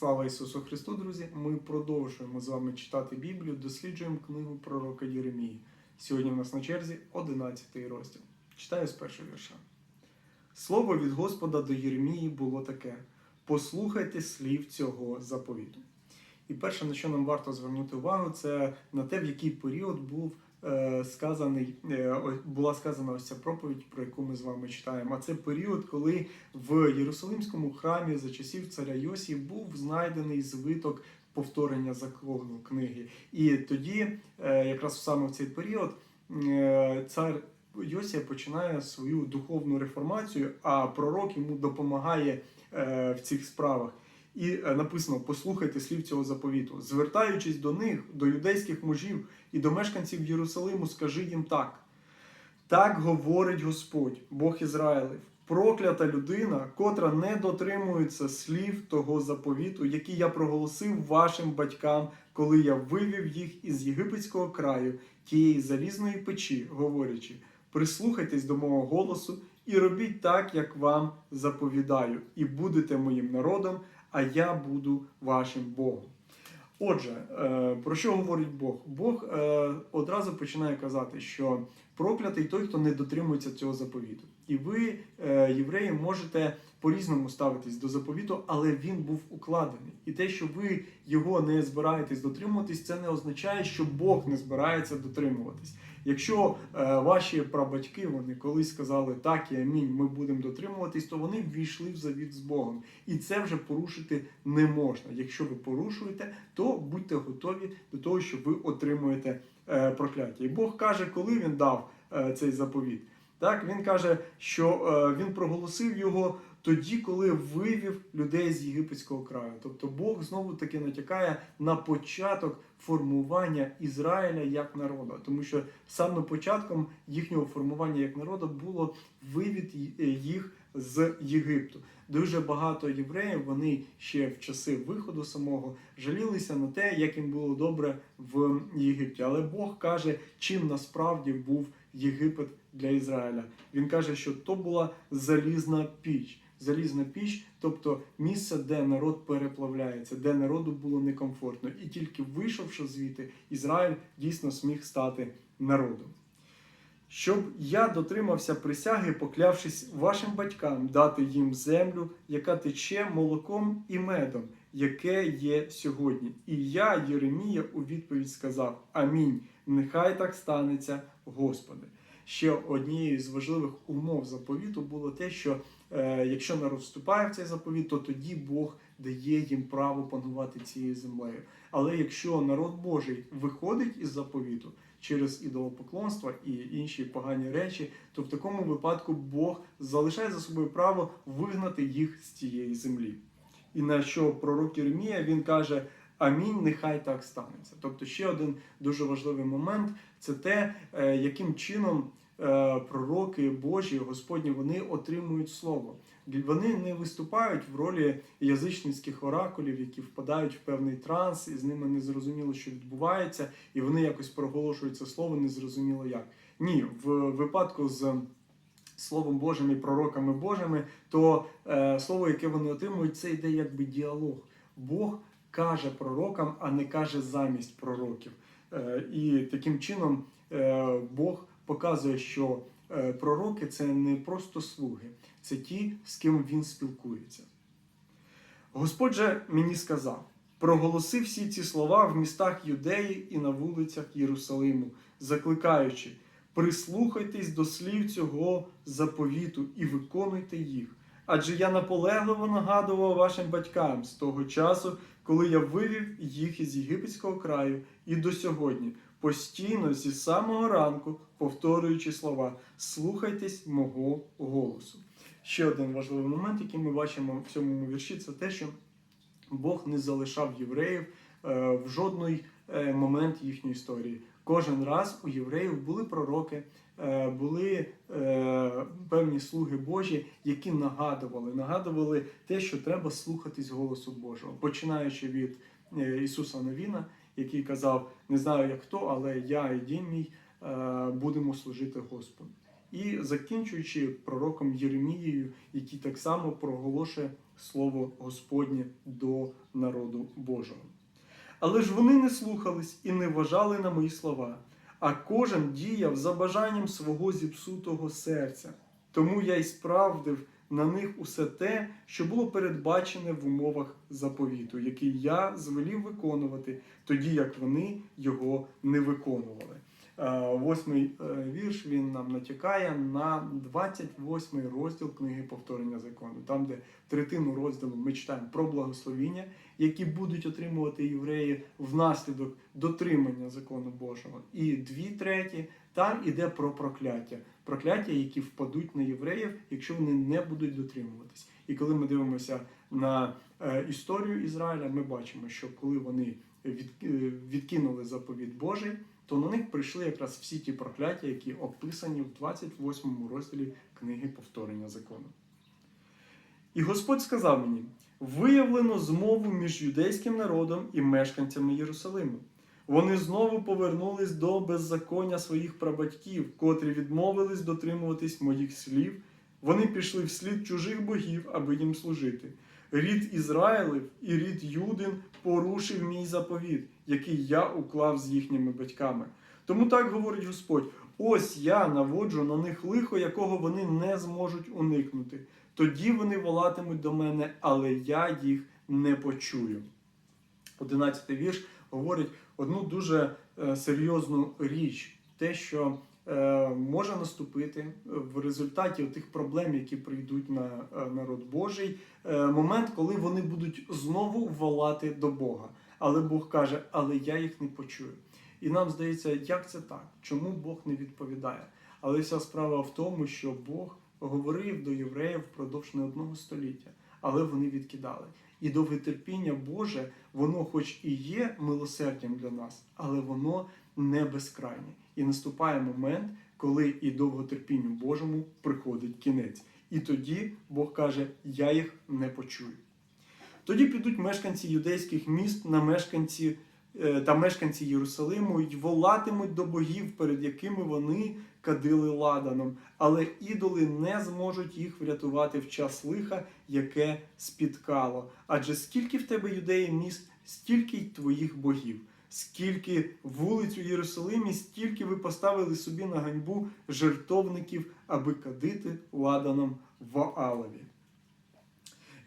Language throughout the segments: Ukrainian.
Слава Ісусу Христу, друзі! Ми продовжуємо з вами читати Біблію, досліджуємо книгу пророка Єремії. Сьогодні в нас на черзі 11 розділ. Читаю з першого вірша. Слово від Господа до Єремії було таке: послухайте слів цього заповіту. І перше, на що нам варто звернути увагу, це на те, в який період був сказаний, е, була сказана ось ця проповідь, про яку ми з вами читаємо. А це період, коли в Єрусалимському храмі за часів царя Йосі був знайдений звиток повторення закону книги. І тоді, е, якраз саме в цей період, е, цар Йосія починає свою духовну реформацію, а пророк йому допомагає е, в цих справах. І е, написано: послухайте слів цього заповіту, звертаючись до них, до юдейських мужів і до мешканців Єрусалиму, скажи їм так. Так говорить Господь, Бог Ізраїлев, проклята людина, котра не дотримується слів того заповіту, який я проголосив вашим батькам, коли я вивів їх із єгипетського краю, тієї залізної печі, говорячи: прислухайтесь до мого голосу і робіть так, як вам заповідаю, і будете моїм народом, а я буду вашим Богом. Отже, е, про що говорить Бог? Бог е, одразу починає казати, що проклятий той, хто не дотримується цього заповіту. І ви, е, євреї, можете по-різному ставитись до заповіту, але він був укладений. І те, що ви його не збираєтесь дотримуватись, це не означає, що Бог не збирається дотримуватись. Якщо е, ваші прабатьки вони колись сказали так і амінь, ми будемо дотримуватись, то вони ввійшли в завіт з Богом. І це вже порушити не можна. Якщо ви порушуєте, то будьте готові до того, що ви отримуєте е, прокляття. І Бог каже, коли він дав е, цей заповіт. Так, він каже, що він проголосив його тоді, коли вивів людей з єгипетського краю. Тобто Бог знову таки натякає на початок формування Ізраїля як народу, тому що саме початком їхнього формування як народу було вивід їх з Єгипту. Дуже багато євреїв вони ще в часи виходу самого жалілися на те, як їм було добре в Єгипті. Але Бог каже, чим насправді був Єгипет для Ізраїля. Він каже, що то була залізна піч. Залізна піч, тобто місце, де народ переплавляється, де народу було некомфортно. І тільки вийшовши звідти, Ізраїль дійсно зміг стати народом. Щоб я дотримався присяги, поклявшись вашим батькам дати їм землю, яка тече молоком і медом, яке є сьогодні. І я, Єремія, у відповідь сказав: Амінь. Нехай так станеться, Господи. Ще однією з важливих умов заповіту було те, що якщо народ вступає в цей заповіт, то тоді Бог дає їм право панувати цією землею. Але якщо народ Божий виходить із заповіту через ідолопоклонство і інші погані речі, то в такому випадку Бог залишає за собою право вигнати їх з цієї землі. І на що пророк Єремія він каже: Амінь, нехай так станеться. Тобто, ще один дуже важливий момент це те, е, яким чином е, пророки Божі, Господні, вони отримують слово. Вони не виступають в ролі язичницьких оракулів, які впадають в певний транс, і з ними не зрозуміло, що відбувається, і вони якось проголошують це слово незрозуміло як. Ні, в випадку з Словом Божим і пророками Божими, то е, слово, яке вони отримують, це йде якби діалог. Бог каже пророкам, а не каже замість пророків. Е, і таким чином е, Бог показує, що е, пророки це не просто слуги, це ті, з ким він спілкується. Господь же мені сказав: проголоси всі ці слова в містах Юдеї і на вулицях Єрусалиму, закликаючи, прислухайтесь до слів цього заповіту і виконуйте їх. Адже я наполегливо нагадував вашим батькам з того часу, коли я вивів їх із єгипетського краю, і до сьогодні, постійно зі самого ранку, повторюючи слова, слухайтесь мого голосу. Ще один важливий момент, який ми бачимо в цьому вірші, це те, що Бог не залишав євреїв е, в жодний е, момент їхньої історії. Кожен раз у євреїв були пророки, е, були певні слуги Божі, які нагадували, нагадували те, що треба слухатись голосу Божого, починаючи від Ісуса Новіна, який казав: не знаю як хто, але я і мій е, будемо служити Господу. І закінчуючи пророком Єремією, який так само проголошує слово Господнє до народу. Божого. Але ж вони не слухались і не вважали на мої слова, а кожен діяв за бажанням свого зіпсутого серця. Тому я й справдив на них усе те, що було передбачене в умовах заповіту, який я звелів виконувати, тоді як вони його не виконували. Е, Восьмий е, вірш він нам натякає на 28 розділ книги повторення закону, там, де третину розділу ми читаємо про благословіння, які будуть отримувати євреї внаслідок дотримання закону Божого. І дві треті там іде про прокляття. Прокляття, які впадуть на євреїв, якщо вони не будуть дотримуватись. І коли ми дивимося на е, історію Ізраїля, ми бачимо, що коли вони е, відкинули заповіт Божий, то на них прийшли якраз всі ті прокляття, які описані в 28 розділі книги повторення закону. І Господь сказав мені: виявлено змову між юдейським народом і мешканцями Єрусалиму. Вони знову повернулись до беззаконня своїх прабатьків, котрі відмовились дотримуватись моїх слів. Вони пішли вслід чужих богів, аби їм служити. Рід Ізраїлев і рід Юдин порушив мій заповіт, який я уклав з їхніми батьками. Тому так говорить Господь: ось я наводжу на них лихо, якого вони не зможуть уникнути. Тоді вони волатимуть до мене, але я їх не почую. Одинадцятий вірш говорить одну дуже е, серйозну річ: те, що е, може наступити в результаті тих проблем, які прийдуть на е, народ Божий, момент, коли вони будуть знову волати до Бога. Але Бог каже, але я їх не почую. І нам здається, як це так? Чому Бог не відповідає? Але вся справа в тому, що Бог говорив до євреїв впродовж не одного століття, але вони відкидали. І довготерпіння Боже, воно, хоч і є милосердям для нас, але воно не безкрайнє. І наступає момент, коли і довготерпінню Божому приходить кінець. І тоді Бог каже: Я їх не почую. Тоді підуть мешканці юдейських міст на мешканці е, та мешканці Єрусалиму й волатимуть до богів, перед якими вони кадили ладаном, але ідоли не зможуть їх врятувати в час лиха, яке спіткало. Адже скільки в тебе юдеї міст, стільки й твоїх богів. Скільки вулиць у Єрусалимі, стільки ви поставили собі на ганьбу жертовників, аби кадити ладаном в Аалові.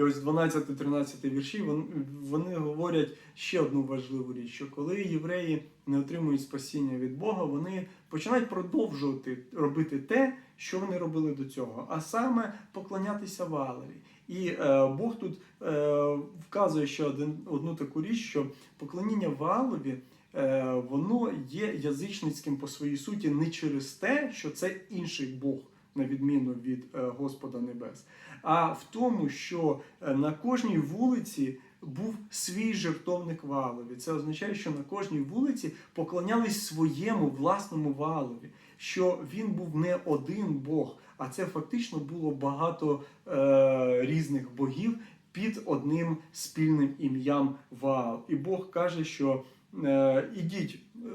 І ось 12-13 вірші вони, вони говорять ще одну важливу річ: що коли євреї не отримують спасіння від Бога, вони починають продовжувати робити те, що вони робили до цього, а саме поклонятися Валеві. І е, Бог тут е, вказує ще один, одну таку річ, що поклоніння Валові. е, Воно є язичницьким по своїй суті не через те, що це інший Бог, на відміну від е, Господа Небес, а в тому, що е, на кожній вулиці був свій жертовник валові. Це означає, що на кожній вулиці поклонялись своєму власному валові, що він був не один Бог, а це фактично було багато е, різних богів під одним спільним ім'ям Ваал. І Бог каже, що е, ідіть, е,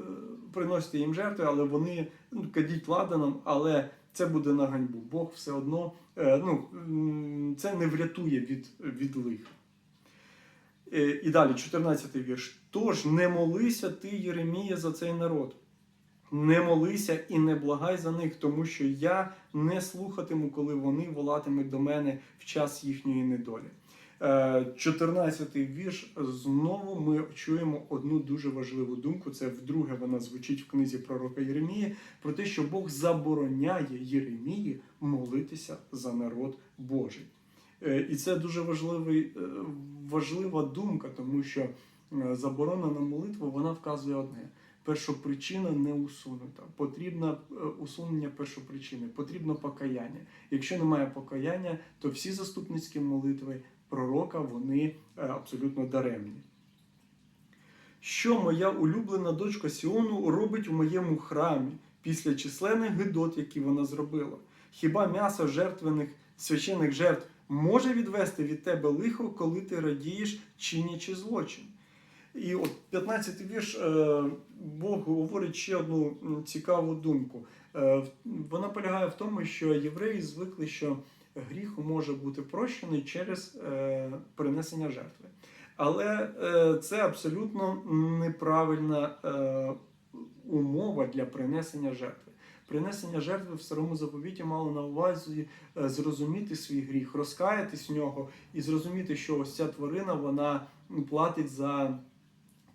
приносите їм жертви, але вони ну, кадіть ладаном, але це буде на ганьбу. Бог все одно е, ну, це не врятує від, від лиха. Е, І далі, 14 вірш. Тож не молися ти, Єремія, за цей народ. Не молися і не благай за них, тому що я не слухатиму, коли вони волатимуть до мене в час їхньої недолі. Е, 14 вірш. Знову ми чуємо одну дуже важливу думку. Це вдруге вона звучить в книзі пророка Єремії про те, що Бог забороняє Єремії молитися за народ Божий. Е, І це дуже важливий, е, важлива думка, тому що е, заборона на молитву вона вказує одне: першопричина не усунута. Потрібно е, усунення першопричини, потрібно покаяння. Якщо немає покаяння, то всі заступницькі молитви пророка вони е, абсолютно даремні. Що моя улюблена дочка Сіону робить у моєму храмі після численних гидот, які вона зробила? Хіба м'ясо жертвених священих жертв може відвести від тебе лихо, коли ти радієш, чинячи злочин? І от 15-й вірш е, Бог говорить ще одну цікаву думку. Е, Вона полягає в тому, що євреї звикли, що гріх може бути прощений через е, принесення жертви. Але е, це абсолютно неправильна е, умова для принесення жертви. Принесення жертви в старому заповіті мало на увазі е, зрозуміти свій гріх, розкаятись в нього і зрозуміти, що ось ця тварина вона платить за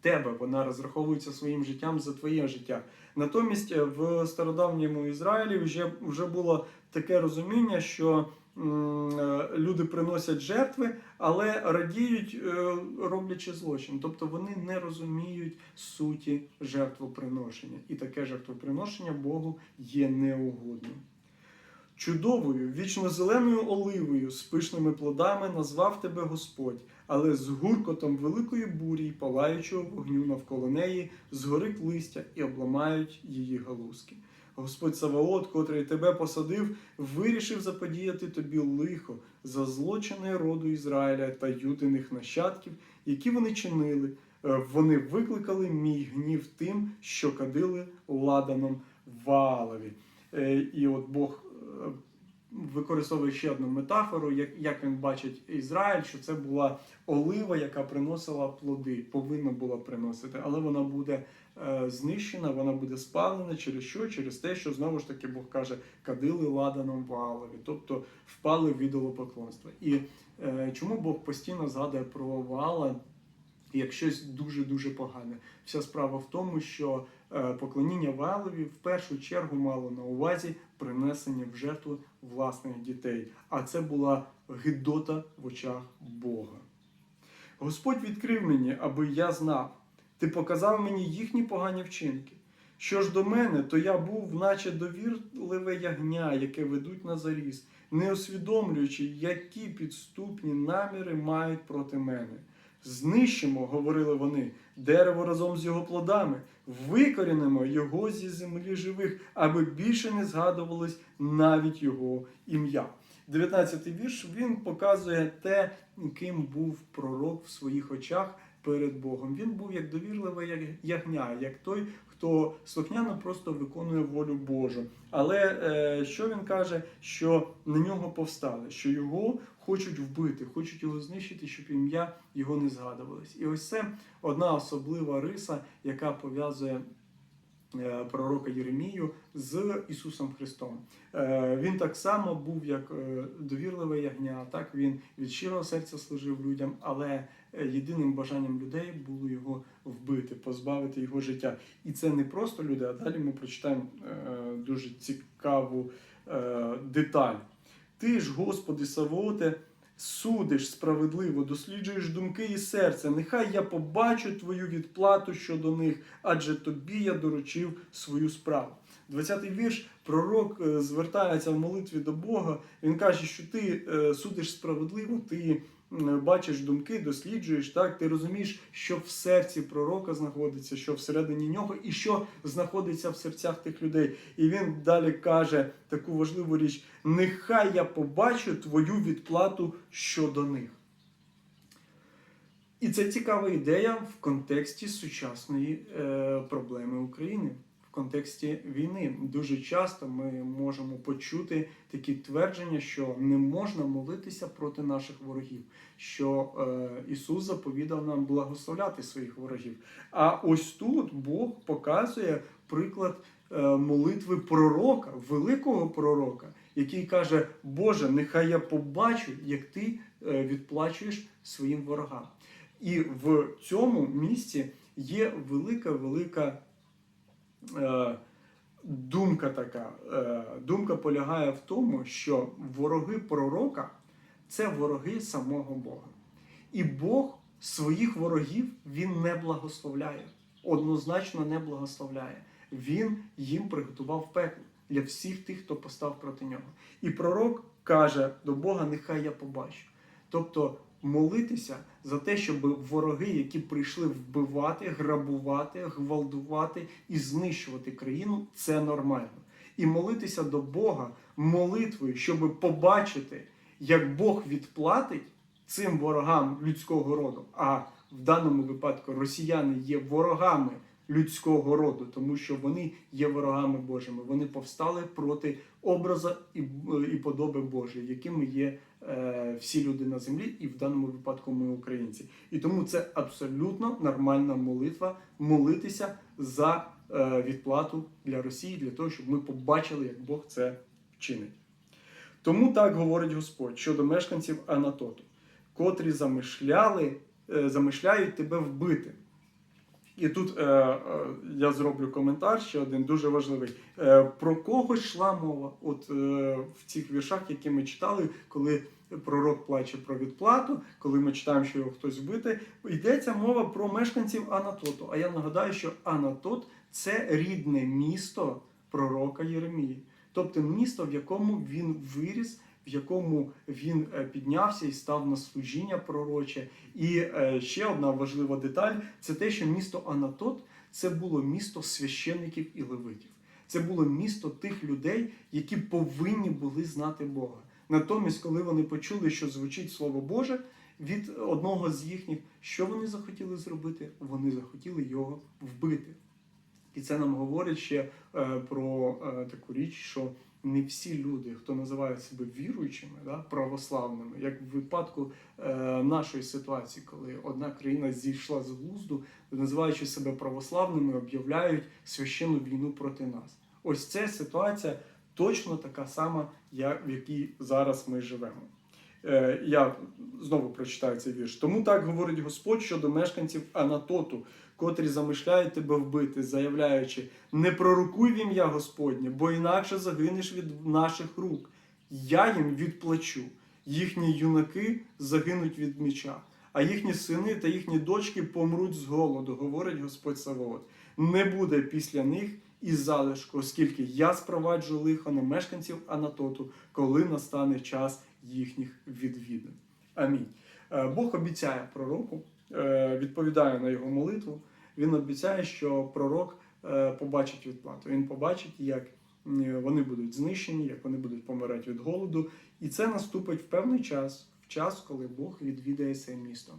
тебе, вона розраховується своїм життям за твоє життя. Натомість е, в стародавньому Ізраїлі вже, вже було таке розуміння, що люди приносять жертви, але радіють, е, роблячи злочин. Тобто вони не розуміють суті жертвоприношення. І таке жертвоприношення Богу є неугодним. Чудовою, вічно-зеленою оливою з пишними плодами назвав тебе Господь, але з гуркотом великої бурі й палаючого вогню навколо неї згорить листя і обламають її галузки. Господь Саваот, котрий тебе посадив, вирішив заподіяти тобі лихо за злочини роду Ізраїля та юдиних нащадків, які вони чинили. Е, Вони викликали мій гнів тим, що кадили ладаном Ваалові. Е, І от Бог е, використовує ще одну метафору, як, він бачить Ізраїль, що це була олива, яка приносила плоди, повинна була приносити, але вона буде знищена, вона буде спалена через що? Через те, що знову ж таки Бог каже, кадили ладаном Ваалові, тобто впали в ідолопоклонство. І е, чому Бог постійно згадує про Ваала? як щось дуже дуже погане. Вся справа в тому, що е, поклоніння Ваалові в першу чергу мало на увазі принесення в жертву власних дітей, а це була гидота в очах Бога. Господь відкрив мені, аби я знав. Ти показав мені їхні погані вчинки. Що ж до мене, то я був, наче довірливе ягня, яке ведуть на заріз, не усвідомлюючи, які підступні наміри мають проти мене. Знищимо, говорили вони, дерево разом з його плодами, викорінимо його зі землі живих, аби більше не згадувалось навіть його ім'я. 19-й вірш він показує те, ким був пророк в своїх очах перед Богом. Він був як довірливе ягня, як той, хто слухняно просто виконує волю Божу. Але е, що він каже, що на нього повстали, що його хочуть вбити, хочуть його знищити, щоб ім'я його не згадувалось. І ось це одна особлива риса, яка пов'язує. Е, Пророка Єремію з Ісусом Христом. Е, Він так само був як е, довірливе ягня, так він від щирого серця служив людям, але єдиним бажанням людей було його вбити, позбавити його життя. І це не просто люди, а далі ми прочитаємо дуже цікаву деталь. Ти ж, Господи Савооте, судиш справедливо, досліджуєш думки і серце. Нехай я побачу твою відплату щодо них, адже тобі я доручив свою справу. 20-й вірш пророк е, звертається в молитві до Бога. Він каже, що ти е, судиш справедливо, ти бачиш думки, досліджуєш, так ти розумієш, що в серці пророка знаходиться, що всередині нього, і що знаходиться в серцях тих людей. І він далі каже таку важливу річ: нехай я побачу твою відплату щодо них. І це цікава ідея в контексті сучасної е, проблеми України, в контексті війни. Дуже часто ми можемо почути такі твердження, що не можна молитися проти наших ворогів, що е, Ісус заповідав нам благословляти своїх ворогів. А ось тут Бог показує приклад е, молитви пророка, великого пророка, який каже: Боже, нехай я побачу, як ти е, відплачуєш своїм ворогам. І в цьому місці є велика, велика думка така. Е, думка полягає в тому, що вороги пророка це вороги самого Бога. І Бог своїх ворогів він не благословляє, однозначно не благословляє. Він їм приготував пекло для всіх тих, хто постав проти нього. І пророк каже до Бога: нехай я побачу. Тобто молитися за те, щоб вороги, які прийшли вбивати, грабувати, гвалтувати і знищувати країну, це нормально. І молитися до Бога молитвою, щоб побачити, як Бог відплатить цим ворогам людського роду. А в даному випадку росіяни є ворогами людського роду, тому що вони є ворогами Божими. Вони повстали проти образа і, і подоби Божої, якими є всі люди на землі, і в даному випадку ми українці. І тому це абсолютно нормальна молитва молитися за е, відплату для Росії, для того, щоб ми побачили, як Бог це вчинить. Тому так говорить Господь щодо мешканців Анатоту, котрі замишляли, е, замишляють тебе вбити. І тут е, е, я зроблю коментар ще один дуже важливий. Е, про кого йшла мова? От е, в цих віршах, які ми читали, коли пророк плаче про відплату, коли ми читаємо, що його хтось вбити, йдеться мова про мешканців Анатоту. А я нагадаю, що Анатот це рідне місто пророка Єремії, тобто місто, в якому він виріс. В якому він е, піднявся і став на служіння пророче. І е, ще одна важлива деталь це те, що місто Анатот це було місто священників і левитів. Це було місто тих людей, які повинні були знати Бога. Натомість, коли вони почули, що звучить Слово Боже від одного з їхніх, що вони захотіли зробити? Вони захотіли його вбити. І це нам говорить ще е, про таку річ, що не всі люди, хто називає себе віруючими, да, православними, як в випадку е, нашої ситуації, коли одна країна зійшла з глузду, називаючи себе православними, об'являють священну війну проти нас. Ось ця ситуація точно така сама, як в якій зараз ми живемо. Е, Я знову прочитаю цей вірш. Тому так говорить Господь щодо мешканців Анатоту, котрі замишляють тебе вбити, заявляючи: не пророкуй в ім'я Господнє, бо інакше загинеш від наших рук. Я їм відплачу. Їхні юнаки загинуть від меча, а їхні сини та їхні дочки помруть з голоду, говорить Господь Савоот. Не буде після них і залишку, оскільки я спроваджу лихо на мешканців Анатоту, коли настане час їхніх відвідин. Амінь. Е, Бог обіцяє пророку, е, відповідає на його молитву. Він обіцяє, що пророк е, побачить відплату. Він побачить, як вони будуть знищені, як вони будуть помирати від голоду. І це наступить в певний час, в час, коли Бог відвідає це місто.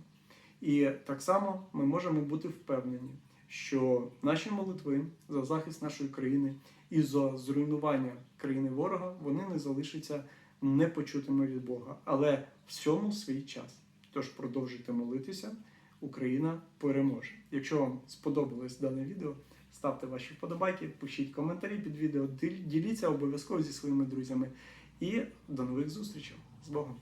І так само ми можемо бути впевнені, що наші молитви за захист нашої країни і за зруйнування країни ворога вони не залишаться непочутими від Бога, але всьому свій час. Тож продовжуйте молитися, Україна переможе. Якщо вам сподобалось дане відео, ставте ваші вподобайки, пишіть коментарі під відео, діліться обов'язково зі своїми друзями. І до нових зустрічей з Богом!